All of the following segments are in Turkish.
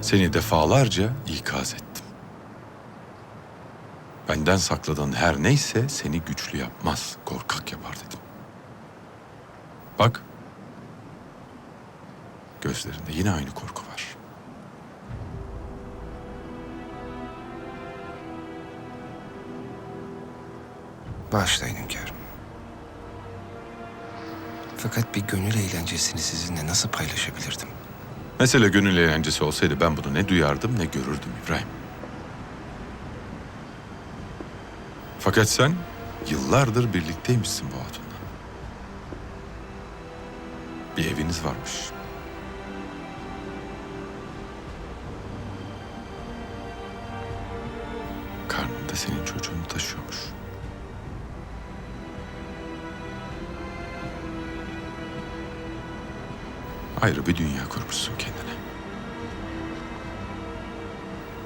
Seni defalarca ikaz ettim. Benden sakladığın her neyse seni güçlü yapmaz, korkak yapar dedim. Bak. Gözlerinde yine aynı korku var. Bağışlayın hünkârım. Fakat bir gönül eğlencesini sizinle nasıl paylaşabilirdim? Mesele gönül eğlencesi olsaydı ben bunu ne duyardım ne görürdüm İbrahim. Fakat sen yıllardır birlikteymişsin bu hatunla. Bir eviniz varmış. Karnında senin çocuğunu taşıyormuş. Ayrı bir dünya kurmuşsun kendine.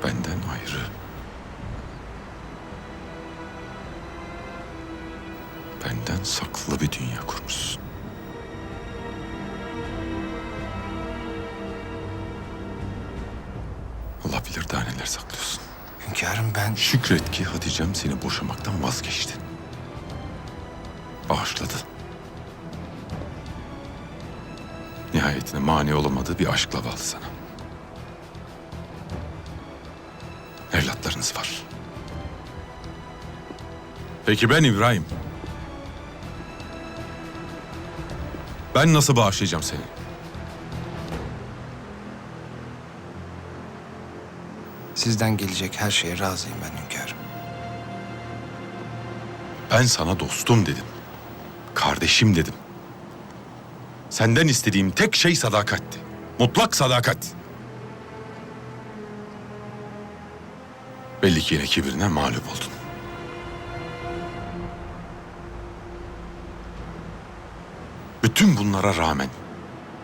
Benden ayrı. Benden saklı bir dünya kurmuşsun. Allah bilir daha neler saklıyorsun. Hünkârım ben... Şükret ki Hatice'm seni boşamaktan vazgeçti. Bağışladı. Nihayetinde mani olamadığı bir aşkla bağlı sana. Evlatlarınız var. Peki ben İbrahim. Ben nasıl bağışlayacağım seni? Sizden gelecek her şeye razıyım ben hünkârım. Ben sana dostum dedim. Kardeşim dedim. Senden istediğim tek şey sadakatti. Mutlak sadakat. Belli ki yine kibirine mağlup oldun. Bütün bunlara rağmen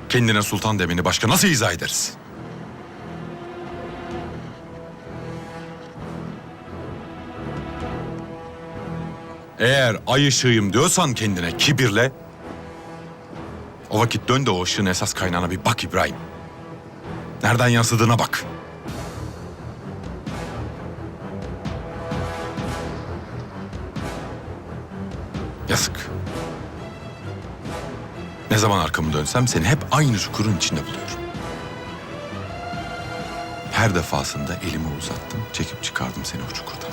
kendine sultan demeni başka nasıl izah ederiz? Eğer ay ışığıyım diyorsan kendine kibirle, o vakit dön de o ışığın esas kaynağına bir bak İbrahim. Nereden yansıdığına bak. Yazık. Ne zaman arkamı dönsem seni hep aynı çukurun içinde buluyorum. Her defasında elimi uzattım, çekip çıkardım seni o çukurdan.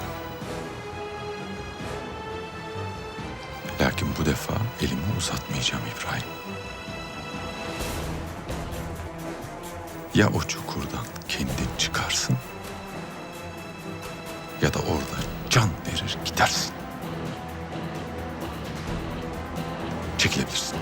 Lakin bu defa elimi uzatmayacağım İbrahim. Ya o çukurdan kendin çıkarsın ya da orada can verir gidersin. Çekilebilirsin.